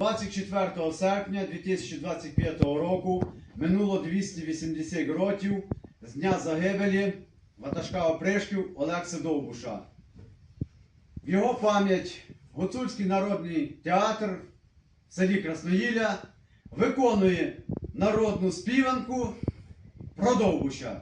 24 серпня 2025 року минуло 280 років з дня загибелі ватажка опришків Олекси Довбуша. В його пам'ять Гуцульський народний театр в селі Красноїля виконує народну співанку про Довбуша.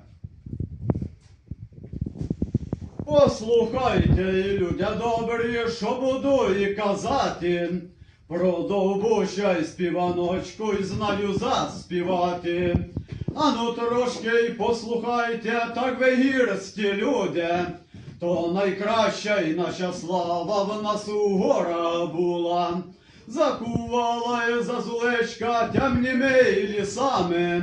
Послухайте, люди добрі, що буду і казати. Про довбуща й співаночку й знаю заспівати. Ану трошки й послухайте, так ви гірські люди. То найкраща й наша слава в нас у гора була. Закувала й зазулечка темніми лісами.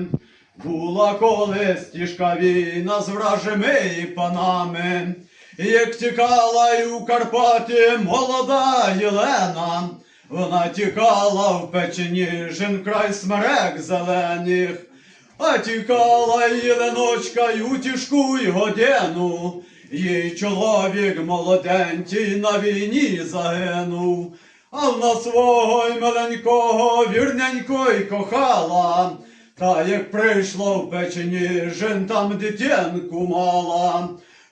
Була колись тяжка війна з вражими панами. Як тікала й у Карпаті молода Єлена, вона тікала в печеніжин край смерек зелених, а тікала Єленочка й у тяжку й годину. Їй чоловік молоденький на війні загинув, а вона свого й миленького вірненько й кохала. Та як прийшло в печеніжин, там дитинку мала.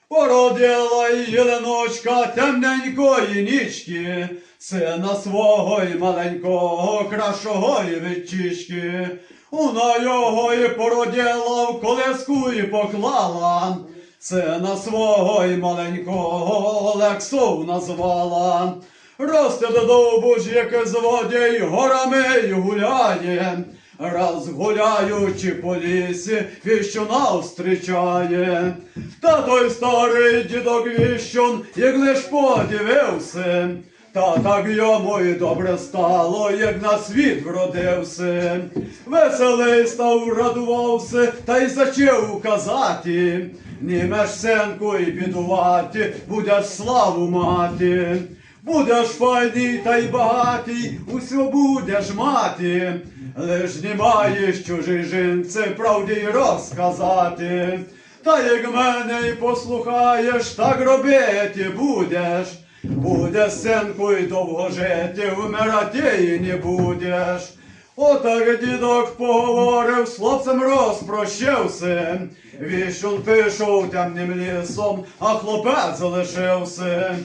Породила й Єленочка темненької нічки, сина свого й маленького, кращого й вечічки. Вона його й породила в колеску й поклала, сина свого й маленького Олексов назвала. Росте до довбуж, яке з воді й горами й гуляє. Раз гуляючи по лісі, віщуна встрічає. Та той старий дідок віщун, як лиш подивився, та так йому й добре стало, як на світ вродився. Веселий став, радувався, та й зачав казати. Німеш сенку й бідувати, будеш славу мати. Будеш файний та й багатий, усьо будеш мати, лиш не маєш чужижинце правді й розказати. Та як мене й послухаєш, так робити будеш. Буде синку й довго жити, вмирати й не будеш. Отак дідок поговорив, з хлопцем розпрощився. Віщун пішов темним лісом, а хлопець залишився.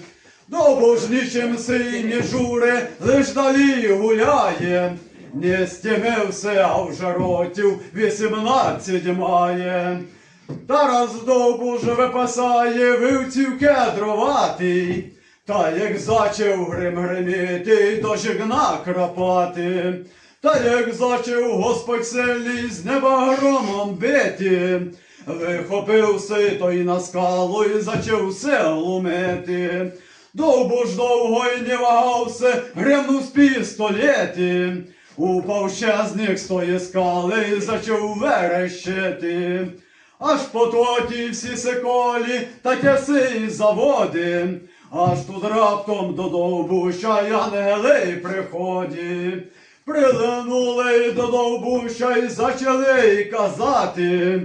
Довбожнічим сині жури, лиш далі гуляє. Не стімився, а вже ротів вісімнадцять має. Тарас довбуж випасає вивців кедроватий. Та як зачав грим гриміти, то жигна крапати. Та як зачав Господь сильний з неба громом бити. Вихопився той на скалу і зачав все ломити. Довбо ж довго й не вагався, гремнув з пістолети. Упав ще з них з тої скали і зачав верещити. Аж по тоті всі секолі та тяси й заводи. Аж тут раптом до довбуща янели приході. Прилинули до довбуща й зачали казати.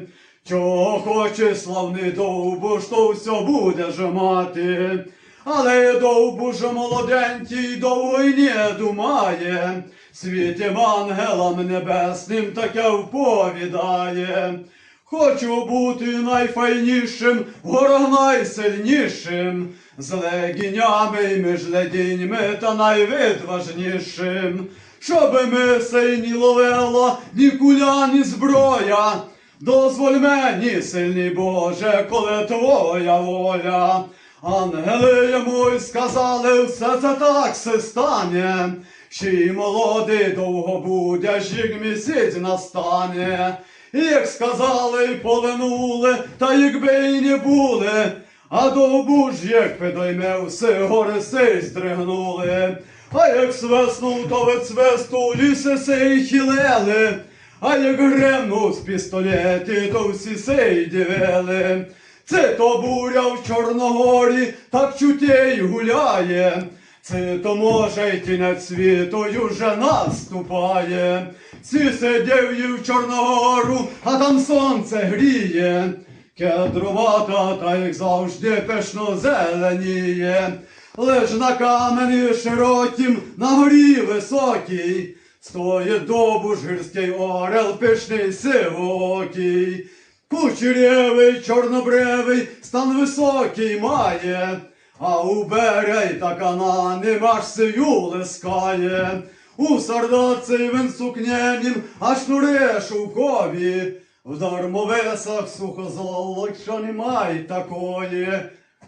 Чого хоче славний довбуш, то все будеш мати. Але довбуш молоденький довго й не думає. Світім ангелам небесним таке вповідає. Хочу бути найфайнішим, в горах найсильнішим, з легінями й між ледіньми та найвидважнішим, щоби ми сині ловила ні куля, ні зброя. Дозволь мені, сильний Боже, коли твоя воля. Ангели йому й сказали, все це так се стане. Ще й молодий довго будеш, як місяць настане. Як сказали, й полинули, та якби й не були, а довбу ж, як підойме все, гори сей здригнули. А як свиснув, то від свисту ліси сей хилели. А як гремнув з пістолети, то всі сей дивили. Це то буря в Чорногорі, так чутей гуляє. Це то може й кінець світу й уже наступає. Сидів в Чорногору, а там сонце гріє. Кедрувата, та як завжди пишно зеленіє. Лиш на камені широкім, на горі високій, стоїть добуш гірський орел, пишний сивокий. Кучерявий, чорнобревий, стан високий має, а у берей та канани аж сию лискає. У сардаці він сукнянім, а шнури шовкові, в дармовесах сухозолоть, що немає такої.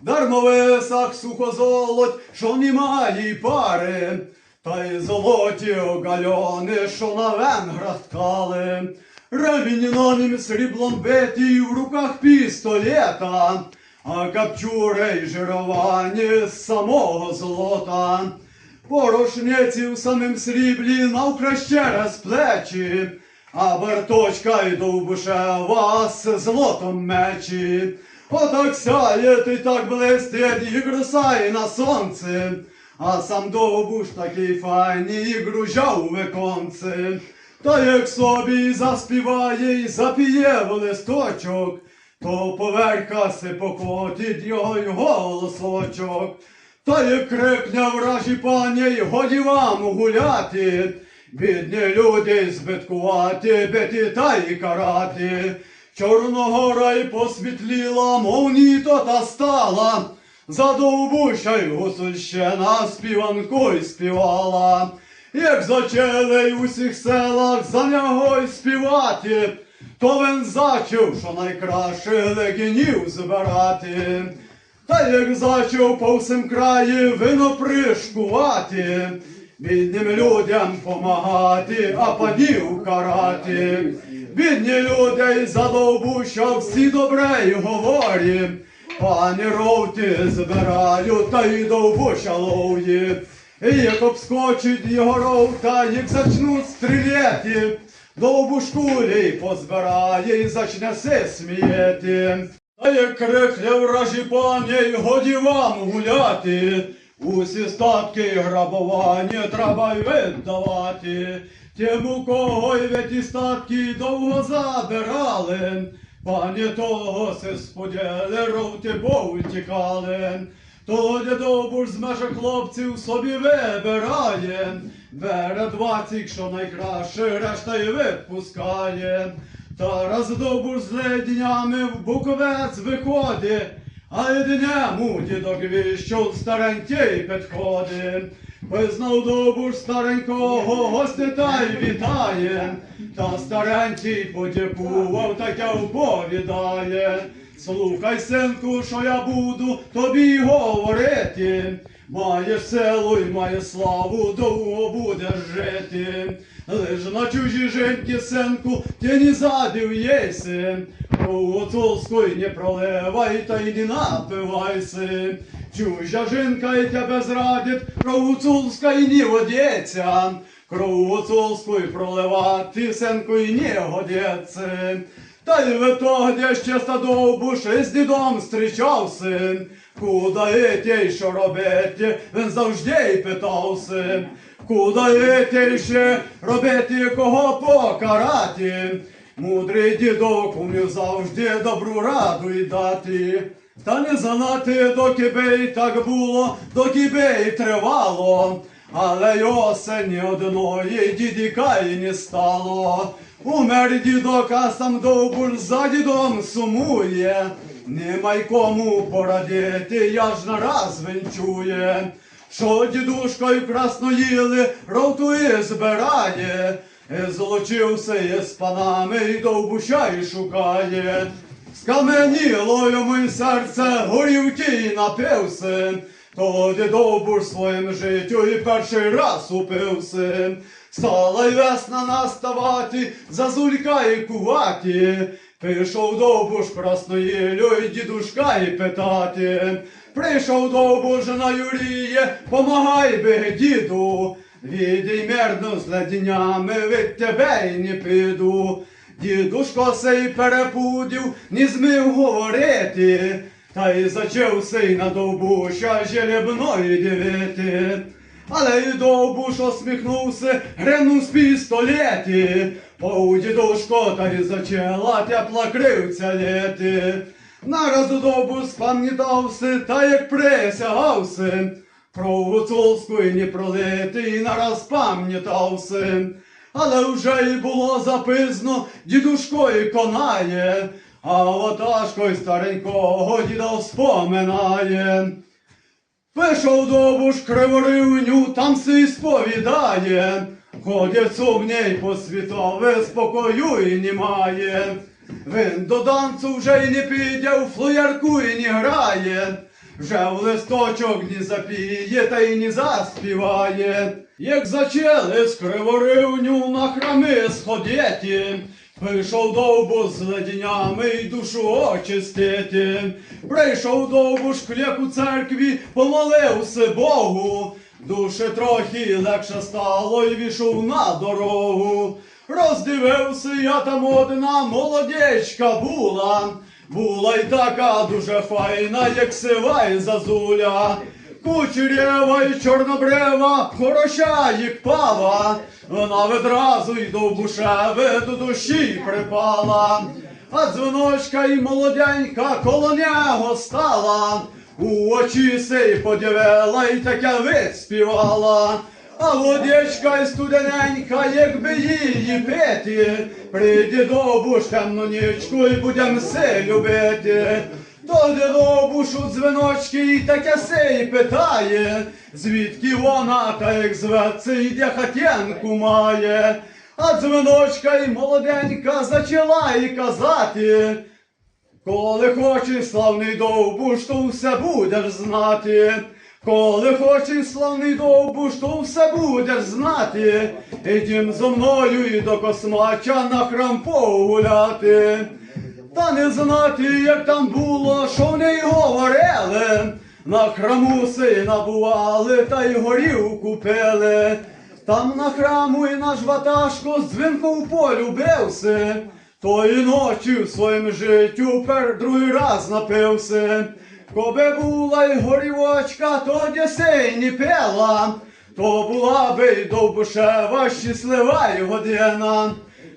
В дармовесах сухозолоть, що немає пари, та й золоті огальони, що на венграх ткали. Реміняним сріблом биті в руках пістолета, а капчури й жировані з самого злота. Порошниці в самим сріблі навкраще через плечі, а барточка й довбушева з злотом мечі. Отак сяє ти так блистить і красає на сонце, а сам довбуш такий файний і гружав виконце. Та як собі заспіває й запіє в листочок, то поверха се покотить його й голосочок. Та як крикне вражі пані, й годі вам гуляти, бідні люди збиткувати, бити та й карати. Чорногора й посвітліла, мов ніто та стала, задовбуща й гусульщина співанку й співала. Як зачали й у всіх селах за нього й співати, то він зачув, що найкраще легінів збирати. Та як зачув по всім краї вино пришкувати, бідним людям помагати, а панів карати. Бідні люди й задовбуща всі добре й говорі. Пані ровти збирають та й довбуща лов'ї. І як обскочить його ровта, як зачнуть стріляти, довбуш кулі позбирає і зачне се сміяти. Та як крикне вражі пані, годі вам гуляти, усі статки й грабування треба віддавати. Тим, у кого й ті статки довго забирали, пані того се споділи, ровти бо втікали. Тоді довбуш з межа хлопців собі вибирає, бере двадцять, що найкраще, решта й відпускає. Та раз довбуш з леднями в буковець виходить, а єдинему дідок віщув старенький підходить. Визнав довбуш старенького, гостя та й вітає, та старенький подякував, таке оповідає. Слухай, синку, що я буду тобі говорити. Маєш силу й має славу, довго будеш жити. Лиш на чужі жінки, синку, ти не задив єси. Цолську не проливай, та й не напивайся. Чужа жінка й тебе зрадить, крову цолська й не водиться. Крову цолську проливати, синку, й не годиться. Та й в тоді ще стадовбуш із дідом зустрічався. Куда йти, що робити, він завжди й питався. Йти ще робити, кого покарати. Мудрий дідок умів завжди добру раду й дати. Та не занати, доки би й так було, доки би й тривало. Але й осені одної дідіка й не стало. Умер дідок, а сам довбуш за дідом сумує. Нема й кому порадити, я ж нараз він чує. Що дідушкою красно їли, ротує збирає. І Злочився із панами і довбуща й шукає. Скаменіло йому й серце, горівки й напився. Тоді довбуш своїм життю і перший раз упився. Стала й весна наставати, зазулька й кувати. Пішов довбуш красноїлю й дідушка й питати. Прийшов довбуш на Юріє, помагай би, діду. Відій мердну з леднями, від тебе й не піду. Дідушко сей перепудів, не змив говорити, та й зачав сей на довбуша желебної дивити. Але й довбуш осміхнувся, гренув з пістолеті, Пов дідушко та й зачала тепла кривця лєти. Нараз довбуш спам'ятався, та як присягався, Про гуцулську і не пролитий нараз пам'ятався. Але вже й було запизно, дідушко і конає, а ватажко й старенького діда вспоминає. Пішов буш криворивню, там си сповідає, ходять сумній по світове, спокою і немає. Він до танцю вже й не піде, у флоярку і не грає, вже в листочок не запіє та й не заспіває. Як зачали з криворивню на храми сходити, Прийшов довбу з леденями й душу очистити. Прийшов довбу шкляк у церкві, помолився Богу. Душе трохи легше стало й війшов на дорогу. Роздивився я там одна молодечка була. Була й така дуже файна, як сива й зазуля. Кучерєва й чорнобрева, хороша як пава, вона відразу й до бушеви до душі припала, а дзвіночка й молоденька коло нього стала, у очі сей подивила й таке виспівала. А водичка й студененька, якби її пити, прийде до буш темну нічку і будем се любити. Тоді до бушу дзвіночки і таке сей питає, звідки вона та як зветься і де хатянку має. А дзвіночка й молоденька зачала і казати, коли хочеш славний довбуш, то все будеш знати. Коли хочеш славний довбуш, то все будеш знати. Ідім зо мною і до космача на храм погуляти. Та не знати, як там було, що в неї говорили. На храму сина бували, та й горівку пили. Там на храму і наш ватажко з дзвінком полюбився. Тої ночі в своїм життю пер другий раз напився. Коби була й горівочка, то не пела, то була би й довбушева щаслива й година.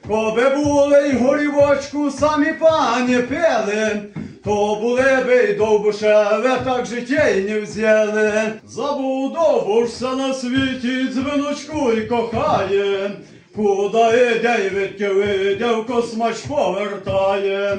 Коби були й горівочку, самі пані пили, то були би й довбушеве, так життя й не взяли. Забув довбуша на світі, дзвіночку й кохає, куди іде й відки видяв, космач повертає.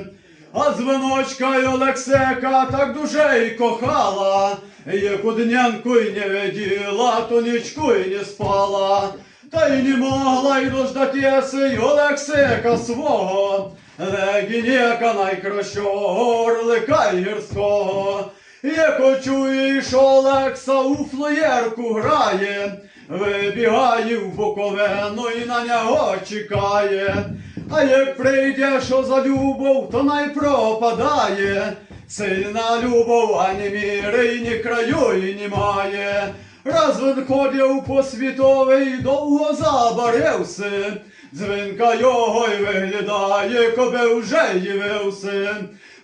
А дзвіночка й Олексека так дуже й кохала, яку днянку й не виділа, то нічку й не спала. Та й не могла й дождатися й Олексика свого, легінєка найкращого, орлика й гірського. Яко чує, Олекса у флоєрку грає, вибігає в Буковину і на нього чекає. А як прийде, що за любов, то най пропадає. Сильна любов, а не міри, ні краю, і ні має. Раз він ходив по світовий, довго забарився. Дзвінка його й виглядає, коби вже явився.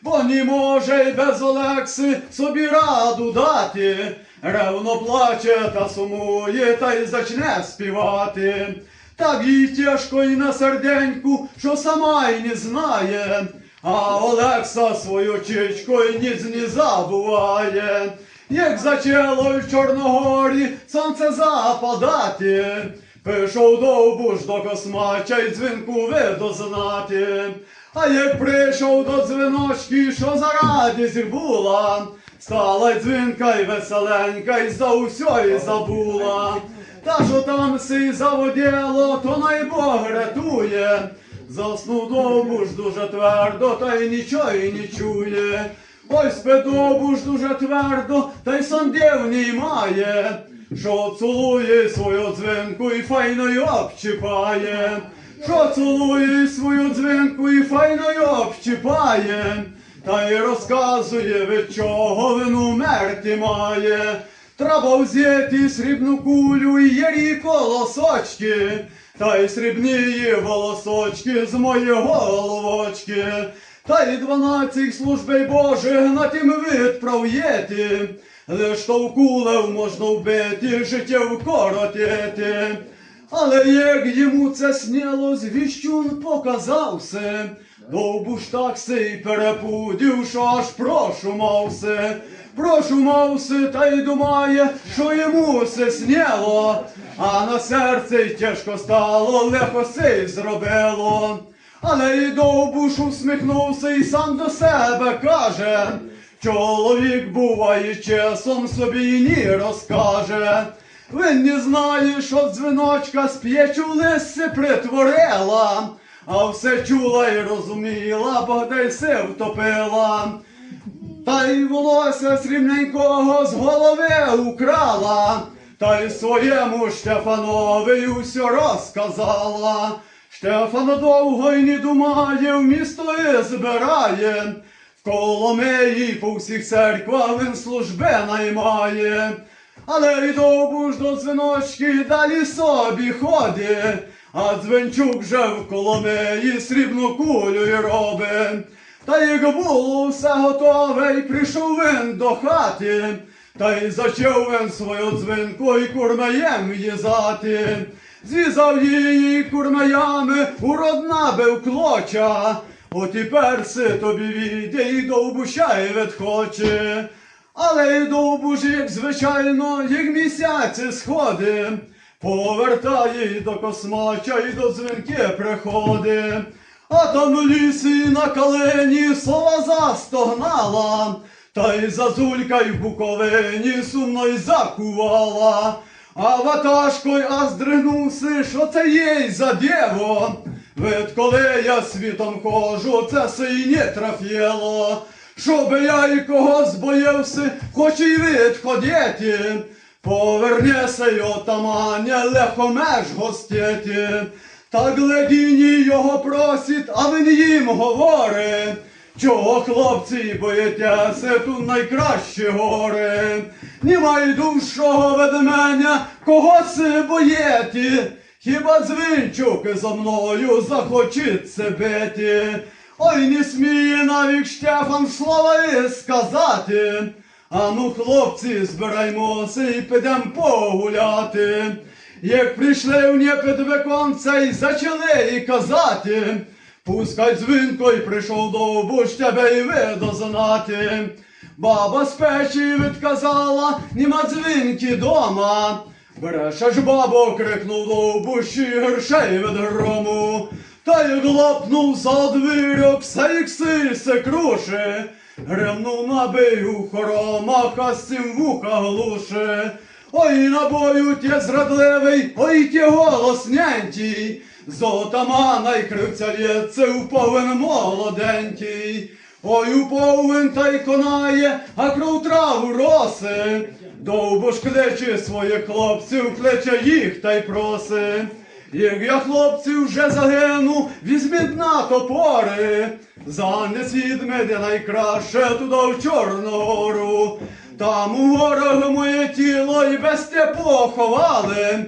Бо не може й без Олекси собі раду дати. Ревно плаче та сумує, та й зачне співати. Так їй тяжко й на серденьку, що сама й не знає. А Олекса свою чичку й ніц не забуває. Як зачало в Чорногорі сонце западати, пішов довбуш до космача й дзвінку видознати. А як прийшов до дзвіночки, що за радість була, стала дзвінка й веселенька, й за усьо й забула. Та що там си заводіло, то най Бог рятує. Заснув довбуш дуже твердо, та й нічого й не чує. Ой, спидобуш дуже твердо, та й сандівній має, що цілує свою дзвінку і файно й обчіпає, що цілує свою дзвінку і файно й обчіпає, та й розказує, від чого він умерти має. Треба взяти срібну кулю і ярі колосочки, та й срібні волосочки з моєї головочки. Та й дванадцять службей Божих на тім відправ'єти, лиш то в кулев можна вбити, життя вкоротити. Але як йому це снилось, віщун показався. Довбуш так сей перепудів, що аж прошумався. Прошумався та й думає, що йому все сняло, а на серце й тяжко стало, легко сей зробило. Але й довбуш усміхнувся і сам до себе каже. Чоловік буває часом собі ні розкаже. Він не знає, що дзвіночка з п'ячу лисі притворила, а все чула й розуміла, бо де се втопила. Та й волосся срібненького з голови украла, та й своєму Штефанові усьо розказала. Штефан довго й не думає, в місто і збирає. В Коломиї по всіх церквах він служби наймає. Але й довбуж до дзвіночки далі собі ходить, а дзвінчук вже в Коломиї срібну кулю й робить. Та як було все готове, й прийшов він до хати, та й зачав він свою дзвінку й курмаєм їзати. Зв'язав її курмаями, уродна бив клоча, от і перси тобі віде й довбущай відхоче. Але й довбуж, як звичайно, як місяці сходи, повертає до космача й до дзвінки приходи. А там в лісі на калині сова застогнала, та й зазулька й в буковині сумно й закувала. А ватажкой аж здригнувся, що це їй за дєво. Відколи я світом хожу, це се й не трафіло. Щоби я і когось боявся, хоч і відходити. Повернеся й отаманя, легко меж гостєті. Та глядіні його просить, а він їм говорить. Чого хлопці боїтеся, тут найкраще гори. Нема й душого ведменя, кого си боєті. Хіба дзвінчуки за мною захочеться бити. Ой, не сміє навіть Штефан слова і сказати. Ану, хлопці, збираймося і підем погуляти. Як прийшли в нє під віконце й зачали і казати, пускай дзвінко й прийшов до буш тебе й видознати. Баба з печі відказала, нема дзвінки дома. Брешеш, бабо, крикнув довбуш і гершей від грому. Та й глопнув за двірок, все як сильсе круши. Гремнув на бию хоромах, а з цим вуха глуше. Ой, на бою те зрадливий, ой, те голосненький. З отамана й кривця лється у повен молоденький. Ой, у повен та й конає, а кров траву роси. Довбуш кличе своїх хлопців, кличе їх та й проси. Як я хлопці вже загину, візьміть на топори, занесіть мене найкраще туди в Чорну гору. Там у горах моє тіло і без те поховали,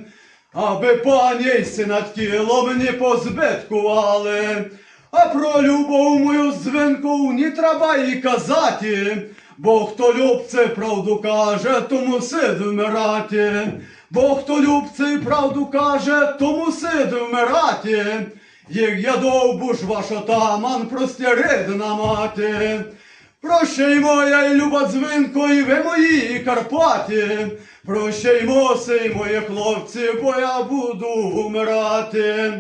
аби пані над тілом не позбиткували. А про любов мою дзвінку не треба і казати, бо хто любце правду каже, тому сид вмирати. Бо хто любце і правду каже, тому сид вмирати. Як я довбуш ваш отаман, простя рідна мати. Прощай моя й люба дзвінко, і ви мої Карпати. Прощаймо сей, мої хлопці, бо я буду вмирати.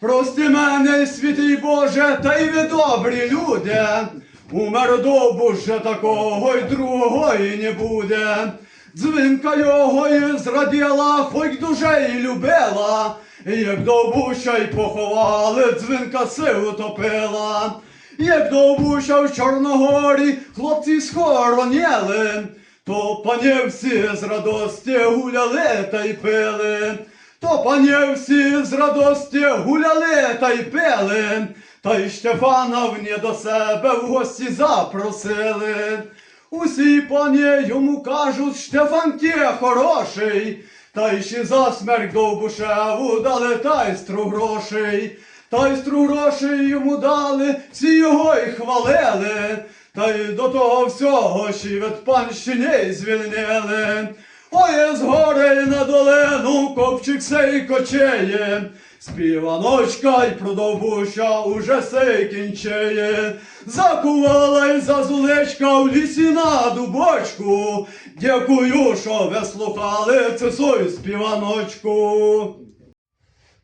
Прости мене, святий Боже, та й ви добрі люди. Умер довбуже такого й другого й не буде. Дзвінка його й зраділа, хоч дуже й любила. Як довбуща й поховали, дзвінка си утопила. Як довбуща в Чорногорі хлопці схороніли, то панівці з радості гуляли та й пили. То панівці з радості гуляли та й пили, та й Штефана вні до себе в гості запросили. Усі пані йому кажуть, Штефан ті хороший, та й ще за смерть довбушеву дали тайстру грошей. Тайстру грошей йому дали, всі його й хвалили, та й до того всього ще від панщини звільнили. Ой, з гори на долину копчик сей кочеє, співаночка й продовбуща уже сей кінчеє. Закувала й зазулечка в лісі на дубочку. Дякую, що ви слухали цю свою співаночку.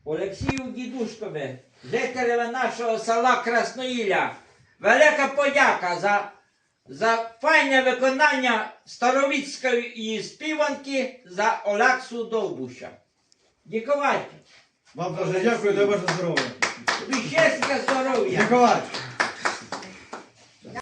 Олексію Дідушкове, жителеве нашого села Красноїля, велика подяка за, за файне виконання старовіцької співанки за Олексу Довбуша. Дякувати. Вам дуже дякую, дай Боже здоров'я. Віщеське здоров'я. Дякувати.